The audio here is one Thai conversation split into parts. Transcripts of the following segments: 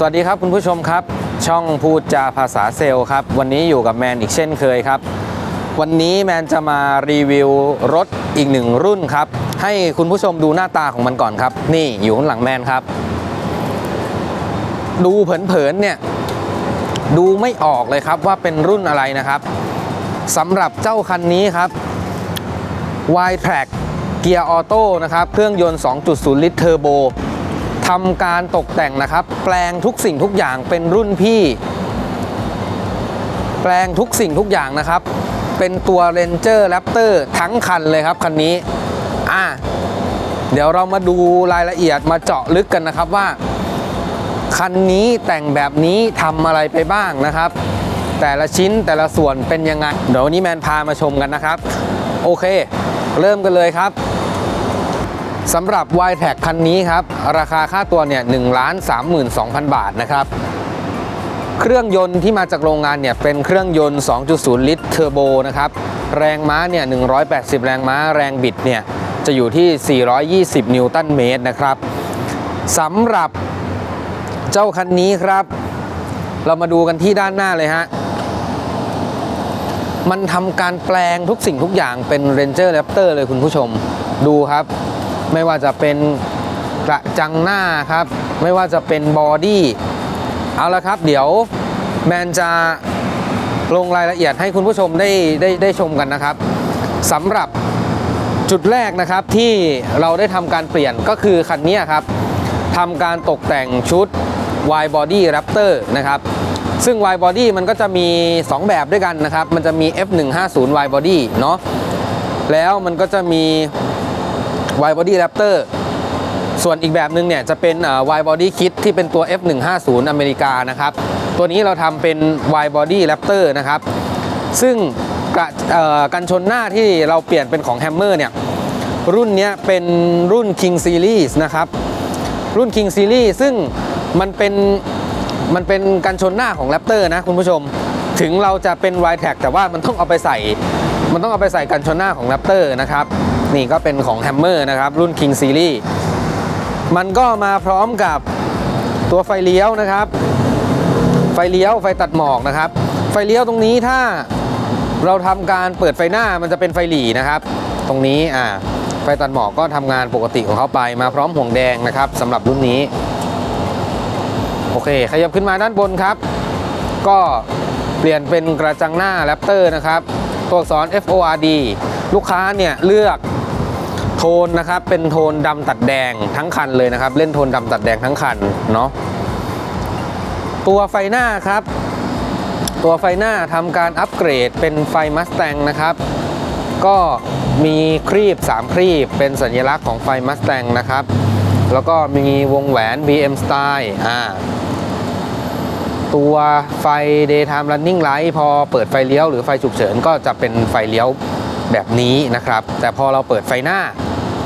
สวัสดีครับคุณผู้ชมครับ ช่องพูดจาภาษาเซลล์ครับ วันนี้อยู่กับแมนอีกเช่นเคยครับ วันนี้แมนจะมารีวิวรถอีกหนึ่งรุ่นครับ ให้คุณผู้ชมดูหน้าตาของมันก่อนครับ นี่อยู่ข้างหลังแมนครับ ดูเผินๆเนี่ย ดูไม่ออกเลยครับว่าเป็นรุ่นอะไรนะครับสำหรับเจ้าคันนี้ครับ y t r a c เกียร์ออโต้นะครับเครื่องยนต์ 2.0 ลิตรเทอร์โบ ทำการตกแต่งนะครับ แปลงทุกสิ่งทุกอย่างเป็นรุ่นพี่ แปลงทุกสิ่งทุกอย่างนะครับ เป็นตัว Ranger Raptor ทั้งคันเลยครับคันนี้อะเดี๋ยวเรามาดูรายละเอียดมาเจาะลึกกันนะครับว่า คันนี้แต่งแบบนี้ทำอะไรไปบ้างนะครับ แต่ละชิ้นแต่ละส่วนเป็นยังไง เดี๋ยววันนี้แมนพามาชมกันนะครับ โอเค เริ่มกันเลยครับ สำหรับ y t a g คันนี้ครับ ราคาค่าตัวเนี่ย1 3 2 0 0 0บาทนะครับ เครื่องยนต์ที่มาจากโรงงานเนี่ยเป็นเครื่องยนต์ 2.0 ลิตรเทอร์โบนะครับ แรงม้าเนี่ย 180 แรงม้า แรงบิดเนี่ย จะอยู่ที่ 420 นิวตันเมตรนะครับสำหรับเจ้าคันนี้ครับ เรามาดูกันที่ด้านหน้าเลยฮะมันทำการแปลงทุกสิ่งทุกอย่างเป็น Ranger Raptor เลยคุณผู้ชม ดูครับ ไม่ว่าจะเป็นกระจังหน้าครับ ไม่ว่าจะเป็นบอดี้เอาละครับ เดี๋ยวแมนจะลงรายละเอียดให้คุณผู้ชมได้ได้ได้ชมกันนะครับสำหรับจุดแรกนะครับที่เราได้ทำการเปลี่ยนก็คือคันนี้ครับทำการตกแต่งชุด Y Body Raptor นะครับซึ่ง Y Body มันก็จะมี 2 แบบด้วยกันนะครับ มันจะมี F150 Y Body เนาะแล้วมันก็จะมี Y Body Raptor ส่วนอีกแบบหนึ่งเนี่ยจะเป็นเอ่อ Y Body Kit ที่เป็นตัว F150 อเมริกานะครับ ตัวนี้เราทำเป็น Y Body Raptor นะครับ ซึ่งกกันชนหน้าที่เราเปลี่ยนเป็นของ Hammer เนี่ยรุ่นนี้เป็นรุ่น King Series นะครับ รุ่น King Series ซึ่งมันเป็นมันเป็นกันชนหน้าของ Raptor นะคุณผู้ชม ถึงเราจะเป็น y t a g แต่ว่ามันต้องเอาไปใส่ มันต้องเอาไปใส่กันชนหน้าของ Raptor นะครับ นี่ก็เป็นของ Hammer นะครับ รุ่น King Series มันก็มาพร้อมกับตัวไฟเลี้ยวนะครับ ไฟเลี้ยวไฟตัดหมอกนะครับ ไฟเลี้ยวตรงนี้ถ้าเราทำการเปิดไฟหน้ามันจะเป็นไฟหลีนะครับ ตรงนี้อ่าไฟตัดหมอกก็ทำงานปกติของเขาไป มาพร้อมห่วงแดงนะครับสำหรับรุ่นนี้โอเคขยับขึ้นมาด้านบนครับ ก็เปลี่ยนเป็นกระจังหน้าแรปเตอร์นะครับ ตัวอักษร FORD ลูกค้าเนี่ยเลือก โทนนะครับเป็นโทนดำตัดแดงทั้งคันเลยนะครับ เล่นโทนดำตัดแดงทั้งคันเนาะตัวไฟหน้าครับ ตัวไฟหน้าทำการอัปเกรดเป็นไฟมัสแตงนะครับ ก็มีครีบ 3 ครีบ เป็นสัญลักษณ์ของไฟมัสแตงนะครับ แล้วก็มีวงแหวน BM Style อ่าตัวไฟ daytime running light พอเปิดไฟเลี้ยวหรือไฟฉุกเฉินก็จะเป็นไฟเลี้ยวแบบนี้นะครับ แต่พอเราเปิดไฟหน้า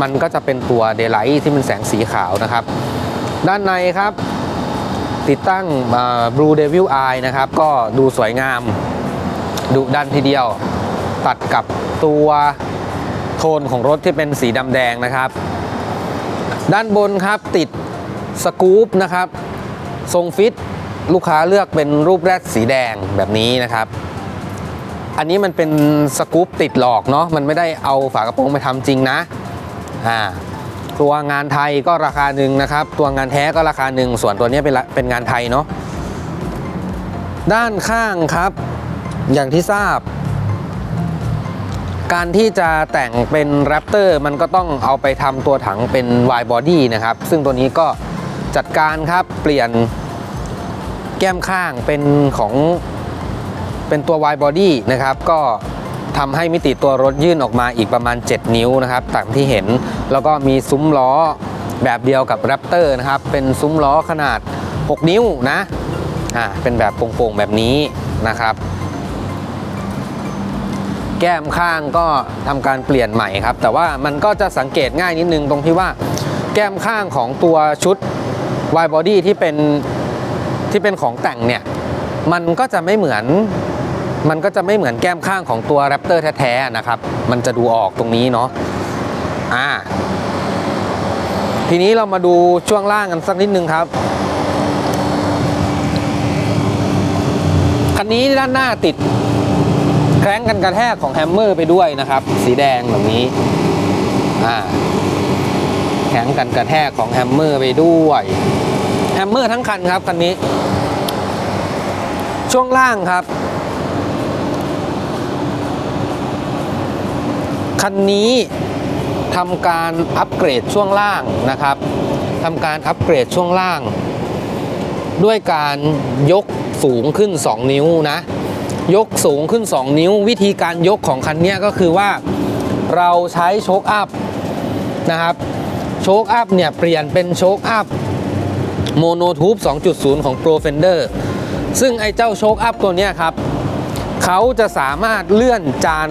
มันก็จะเป็นตัว daylight ที่เป็นแสงสีขาวนะครับ ด้านในครับ ติดตั้งอ่า Blue Devil Eye นะครับ ก็ดูสวยงามดุดันทีเดียว ตัดกับตัวโทนของรถที่เป็นสีดำแดงนะครับ ด้านบนครับติดสกู๊ปนะครับ ทรงฟิตลูกค้าเลือกเป็นรูปแรดสีแดงแบบนี้นะครับ อันนี้มันเป็นสกู๊ปติดหลอกเนาะ มันไม่ได้เอาฝากระโปรงไปทำจริงนะ อ่าตัวงานไทยก็ราคาหนึ่งนะครับ ตัวงานแท้ก็ราคาหนึ่งส่วนตัวนี้เป็นเป็นงานไทยเนาะด้านข้างครับ อย่างที่ทราบ การที่จะแต่งเป็นแรปเตอร์มันก็ต้องเอาไปทำตัวถังเป็น Y body นะครับ ซึ่งตัวนี้ก็จัดการครับเปลี่ยนแก้มข้างเป็นของเป็นตัว Y body นะครับ ก็ ทำให้มิติตัวรถยื่นออกมาอีกประมาณ 7 นิ้วนะครับตามที่เห็น แล้วก็มีซุ้มล้อแบบเดียวกับ Raptor นะครับ เป็นซุ้มล้อขนาด 6 นิ้วนะอ่าเป็นแบบโป่งๆแบบนี้นะครับ แก้มข้างก็ทำการเปลี่ยนใหม่ครับ แต่ว่ามันก็จะสังเกตง่ายนิดนึงตรงที่ว่า แก้มข้างของตัวชุด Y body ที่เป็นที่เป็นของแต่งเนี่ย มันก็จะไม่เหมือน มันก็จะไม่เหมือนแก้มข้างของตัวแรปเตอร์แท้ๆนะครับ มันจะดูออกตรงนี้เนาะอ่าทีนี้เรามาดูช่วงล่างกันสักนิดนึงครับคันี้ด้านหน้าติดแคร้งกันกระแทกของแฮมเมอร์ไปด้วยนะครับ สีแดงแบบนี้อ่าแข็งกันกระแทกของแฮมเมอร์ไปด้วยแฮมเมอร์ทั้งคันครับคันนี้ ช่วงล่างครับ คันนี้ทำการอัปเกรดช่วงล่างนะครับทำการอัปเกรดช่วงล่าง ด้วยการยกสูงขึ้น 2 นิ้วนะ ยกสูงขึ้น 2 นิ้ว วิธีการยกของคันนี้ก็คือว่าเราใช้โชคอัพนะครับโชคอัพเนี่ยเปลี่ยนเป็นโชคอัพโมโนทูบ2.0 ของ Pro Fender ซึ่งไอ้เจ้าโชคอัพตัวนี้ครับ เขาจะสามารถเลื่อนจาน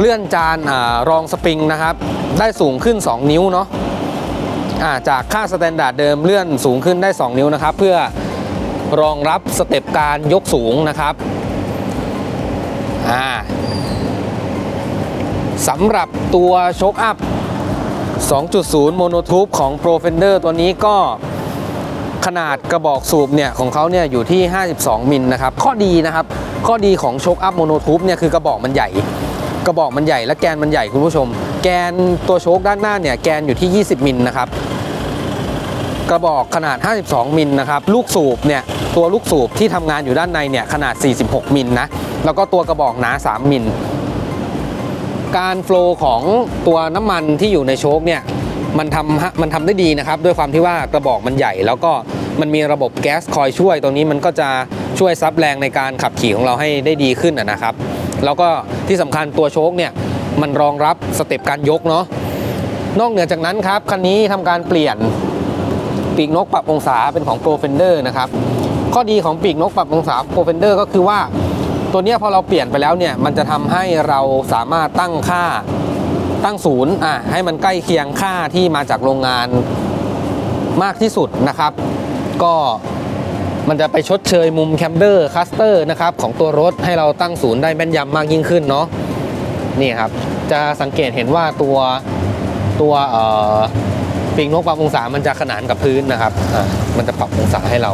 เลื่อนจานอรองสปริงนะครับ ได้สูงขึ้น 2 นิ้วเนาะอ่าจากค่าสแตนดาร์ดเดิมเลื่อนสูงขึ้นได้ 2 นิ้วนะครับ เพื่อรองรับสเต็ปการยกสูงนะครับสำหรับตัวโชคอัพ 2.0 โมโนทูบของ Pro Fender ตัวนี้ก็ขนาดกระบอกสูบเนี่ยของเขาเนี่ยอยู่ที่ 52 มิลนะครับ ข้อดีนะครับ ข้อดีของโชคอัพโมโนทูบเนี่ยคือกระบอกมันใหญ่ กระบอกมันใหญ่และแกนมันใหญ่คุณผู้ชม แกนตัวโชคด้านหน้าเนี่ยแกนอยู่ที่ 20 มิลนะครับกระบอกขนาด 52 มิลนะครับลูกสูบเนี่ยตัวลูกสูบที่ทำงานอยู่ด้านในเนี่ยขนาด 46 มิลนะแล้วก็ตัวกระบอกหนา 3 มิลการโฟล์ของตัวน้ำมันที่อยู่ในโชคเนี่ยมันทำมันทำได้ดีนะครับ ด้วยความที่ว่ากระบอกมันใหญ่ แล้วก็มันมีระบบแก๊สคอยช่วย ตรงนี้มันก็จะช่วยซับแรงในการขับขี่ของเราให้ได้ดีขึ้นนะครับ แล้วก็ที่สำคัญตัวโชคเนี่ยมันรองรับสเต็ปการยกเนาะนอกเหนือจากนั้นครับคันนี้ทำการเปลี่ยนปีกนกปรับองศาเป็นของ Pro Fender นะครับข้อดีของปีกนกปรับองศา Pro Fender ก็คือว่าตัวเนี้ยพอเราเปลี่ยนไปแล้วเนี่ยมันจะทำให้เราสามารถตั้งค่าตั้งศูนย์อะให้มันใกล้เคียงค่าที่มาจากโรงงานมากที่สุดนะครับ ก็ มันจะไปชดเชยมุมแคมเบอร์คัสเตอร์นะครับของตัวรถให้เราตั้งศูนย์ได้แม่นยำมากยิ่งขึ้นเนาะนี่ครับ จะสังเกตเห็นว่าตัวตัวเอ่อปีกนกปรับองศามันจะขนานกับพื้นนะครับมันจะปรับองศาให้เรา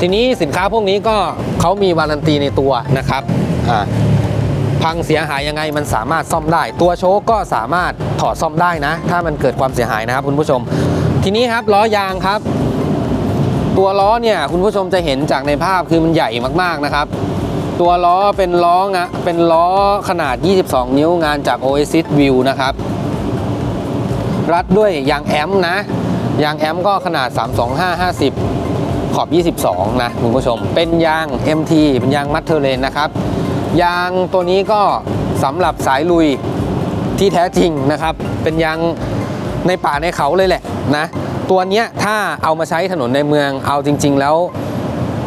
ทีนี้สินค้าพวกนี้ก็เขามีวารันตีในตัวนะครับอ่าพังเสียหายยังไงมันสามารถซ่อมได้ ตัวโชคก็สามารถถอดซ่อมได้นะ ถ้ามันเกิดความเสียหายนะครับคุณผู้ชม ทีนี้ครับล้อยางครับ ตัวล้อเนี่ยคุณผู้ชมจะเห็นจากในภาพคือมันใหญ่มากๆนะครับ ตัวล้อเป็นล้องะเป็นล้อขนาด 22 นิ้วงานจาก Oasis View นะครับ รัดด้วยยางแอมนะยางแอมก็ขนาด 32550 ขอบ 22 นะคุณผู้ชม เป็นยาง MT เป็นยางมัตเทอร์เลนนะครับ ยางตัวนี้ก็สำหรับสายลุยที่แท้จริงนะครับ เป็นยางในป่าในเขาเลยแหละนะ ตัวเนี้ยถ้าเอามาใช้ถนนในเมืองเอาจริง ๆ แล้ว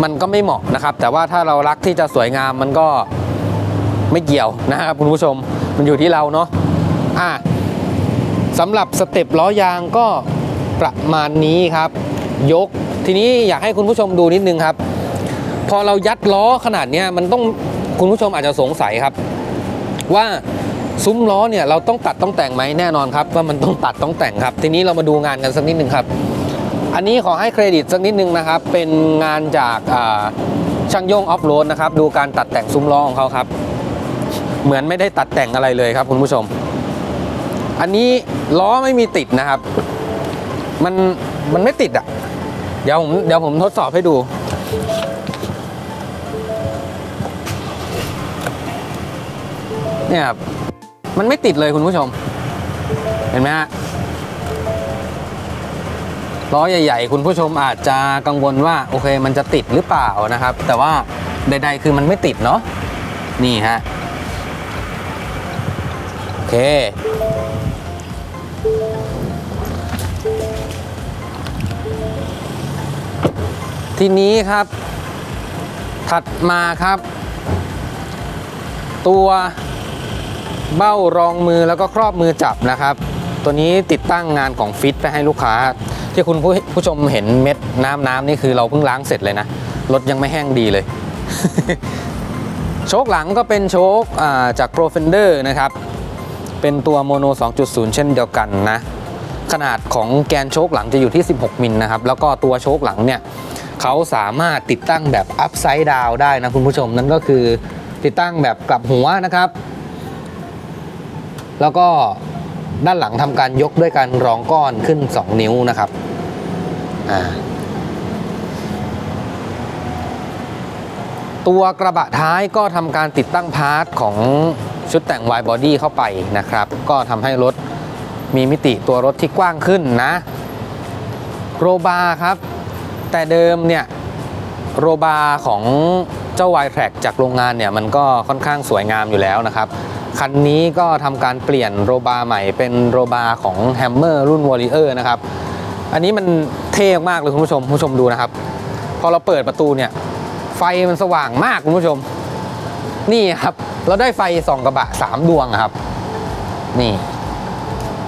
มันก็ไม่เหมาะนะครับ แต่ว่าถ้าเรารักที่จะสวยงามมันก็ไม่เกี่ยวนะครับคุณผู้ชมมันอยู่ที่เราเนาะอะสำหรับสเต็ปล้อยางก็ประมาณนี้ครับ ยก ทีนี้อยากให้คุณผู้ชมดูนิดนึงครับ พอเรายัดล้อขนาดเนี้ยมันต้องคุณผู้ชมอาจจะสงสัยครับ ว่า ซุ้มล้อเนี่ยเราต้องตัดต้องแต่งไหมแน่นอนครับว่ามันต้องตัดต้องแต่งครับ ทีนี้เรามาดูงานกันสักนิดหนึ่งครับ อันนี้ขอให้เครดิตสักนิดนึงนะครับ เป็นงานจากช่างโยงออฟโรดนะครับ ดูการตัดแต่งซุ้มล้อของเขาครับ เหมือนไม่ได้ตัดแต่งอะไรเลยครับคุณผู้ชม อันนี้ล้อไม่มีติดนะครับ มันมันไม่ติดอะ เดี๋ยวผมเดี๋ยวผมทดสอบให้ดูเนี่ยครับ มันไม่ติดเลยคุณผู้ชม เห็นไหมฮะล้อใหญ่ ๆ คุณผู้ชมอาจจะกังวลว่าโอเคมันจะติดหรือเปล่านะครับ แต่ว่าใด ๆ คือมันไม่ติดเนาะนี่ฮะโอเค ทีนี้ครับ ถัดมาครับ ตัว เบ้ารองมือแล้วก็ครอบมือจับนะครับ ตัวนี้ติดตั้งงานของฟิตไปให้ลูกค้า ที่คุณผู้ผู้ชมเห็นเม็ดน้ำน้ำนี่คือเราเพิ่งล้างเสร็จเลยนะรถยังไม่แห้งดีเลย โชคหลังก็เป็นโชคาจาก Pro Fender นะครับ เป็นตัวโมโน 2.0 เช่นเดียวกันนะ ขนาดของแกนโชคหลังจะอยู่ที่ 16 มิลนะครับ แล้วก็ตัวโชคหลังเนี่ยเขาสามารถติดตั้งแบบอัพไซด์ดาวได้นะคุณผู้ชมนั่นก็คือติดตั้งแบบกลับหัวนะครับ แล้วก็ด้านหลังทำการยกด้วยการรองก้อนขึ้น 2 นิ้วนะครับอ่าตัวกระบะท้ายก็ทำการติดตั้งพาร์ทของชุดแต่ง Y Body เข้าไปนะครับ ก็ทำให้รถมีมิติตัวรถที่กว้างขึ้นนะ โรบาร์ครับ แต่เดิมเนี่ย โรบาร์ของเจ้า y t r a c จากโรงงานเนี่ย มันก็ค่อนข้างสวยงามอยู่แล้วนะครับ คันนี้ก็ทำการเปลี่ยนโรบาร์ใหม่เป็นโรบาร์ของ Hammer รุ่น Warrior นะครับ อันนี้มันเท่มากเลยคุณผู้ชมคุณผู้ชมดูนะครับ พอเราเปิดประตูเนี่ย ไฟมันสว่างมากคุณผู้ชม นี่ครับ เราได้ไฟส่องกระบะ 3 ดวงครับ นี่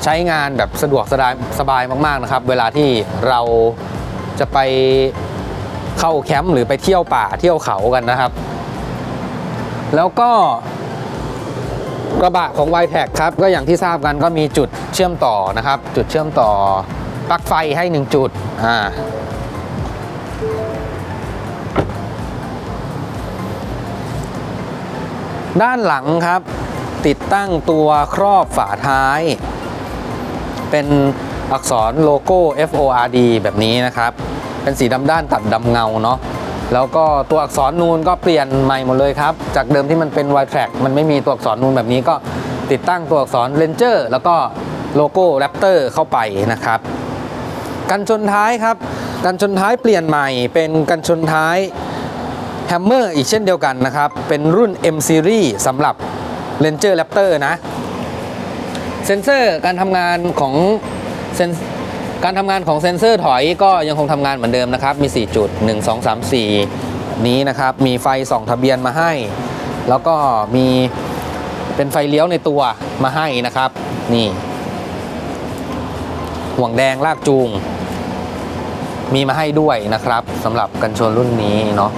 ใช้งานแบบสะดวกสบายสบายมากๆนะครับ เวลาที่เราจะไปเข้าแคมป์หรือไปเที่ยวป่าเที่ยวเขากันนะครับ แล้วก็ กระบะของ y t e c ครับ ก็อย่างที่ทราบกันก็มีจุดเชื่อมต่อนะครับ จุดเชื่อมต่อปลั๊กไฟให้ 1 จุดอ่าด้านหลังครับ ติดตั้งตัวครอบฝาท้าย เป็นอักษรโลโก้ FORD แบบนี้นะครับ เป็นสีดำด้านตัดดำเงาเนาะ แล้วก็ตัวอักษรนูนก็เปลี่ยนใหม่หมดเลยครับ จากเดิมที่มันเป็น y t r a c มันไม่มีตัวอักษรนูนแบบนี้ก็ติดตั้งตัวอักษร Ranger แล้วก็โลโก้ Raptor เข้าไปนะครับกันชนท้ายครับ กันชนท้ายเปลี่ยนใหม่เป็นกันชนท้าย Hammer อีกเช่นเดียวกันนะครับ เป็นรุ่น M Series สำหรับ Ranger Raptor นะ เซนเซอร์การทำงานของเซน การทำงานของเซนเซอร์ถอยก็ยังคงทำงานเหมือนเดิมนะครับ มี 4 จุด 1 2 3 4 นี้นะครับ มีไฟส่องทะเบียนมาให้ แล้วก็มีเป็นไฟเลี้ยวในตัวมาให้นะครับ นี่ ห่วงแดงลากจูง มีมาให้ด้วยนะครับสำหรับกันชนรุ่นนี้เนาะ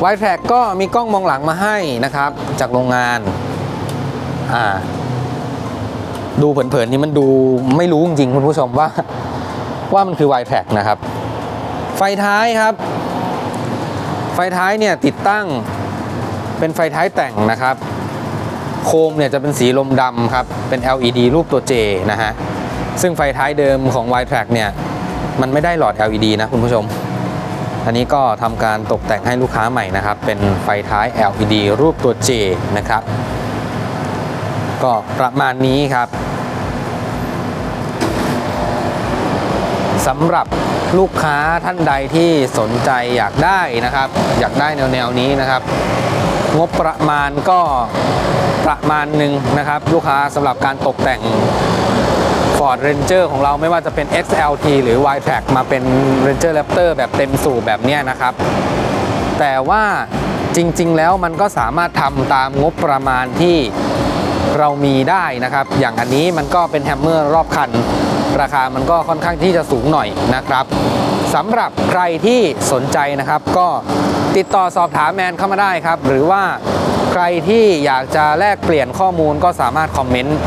ไวแท็กก็มีกล้องมองหลังมาให้นะครับ จากโรงงานอ่า ดูเผินๆนี่มันดูไม่รู้จริงคุณผู้ชมว่า ว่ามันคือ y t r a c นะครับ ไฟท้ายครับ ไฟท้ายเนี่ยติดตั้งเป็นไฟท้ายแต่งนะครับ โคมเนี่ยจะเป็นสีลมดำครับ เป็น LED รูปตัว J นะฮะ ซึ่งไฟท้ายเดิมของ y t r a c เนี่ย มันไม่ได้หลอด LED นะคุณผู้ชม อันนี้ก็ทำการตกแต่งให้ลูกค้าใหม่นะครับ เป็นไฟท้าย LED รูปตัว J นะครับ ก็ประมาณนี้ครับสำหรับลูกค้าท่านใดที่สนใจอยากได้นะครับ อยากได้แนวแนวนี้นะครับ งบประมาณก็ประมาณหนึ่งนะครับ ลูกค้าสำหรับการตกแต่ง Ford Ranger ของเราไม่ว่าจะเป็น XLT หรือ Y-Track มาเป็น Ranger Raptor แบบเต็มสูบแบบนี้นะครับ แต่ว่าจริงๆแล้วมันก็สามารถทำตามงบประมาณที่ เรามีได้นะครับ อย่างอันนี้มันก็เป็นแฮมเมอร์รอบคัน ราคามันก็ค่อนข้างที่จะสูงหน่อยนะครับสำหรับใครที่สนใจนะครับ ก็ติดต่อสอบถามแมนเข้ามาได้ครับ หรือว่าใครที่อยากจะแลกเปลี่ยนข้อมูลก็สามารถคอมเมนต์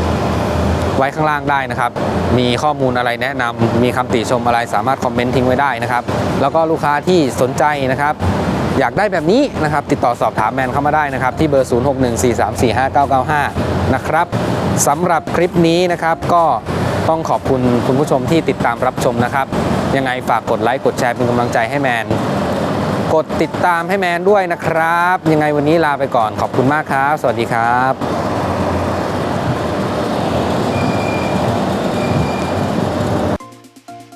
ไว้ข้างล่างได้นะครับ มีข้อมูลอะไรแนะนำมีคำติชมอะไรสามารถคอมเมนต์ทิ้งไว้ได้นะครับ แล้วก็ลูกค้าที่สนใจนะครับ อยากได้แบบนี้นะครับติดต่อสอบถามแมนเข้ามาได้นะครับที่เบอร์ 0614345995 นะครับสำหรับคลิปนี้นะครับก็ต้องขอบคุณคุณผู้ชมที่ติดตามรับชมนะครับ ยังไงฝากกดไลค์กดแชร์เป็นกำลังใจให้แมน กดติดตามให้แมนด้วยนะครับ ยังไงวันนี้ลาไปก่อนขอบคุณมากครับ สวัสดีครับ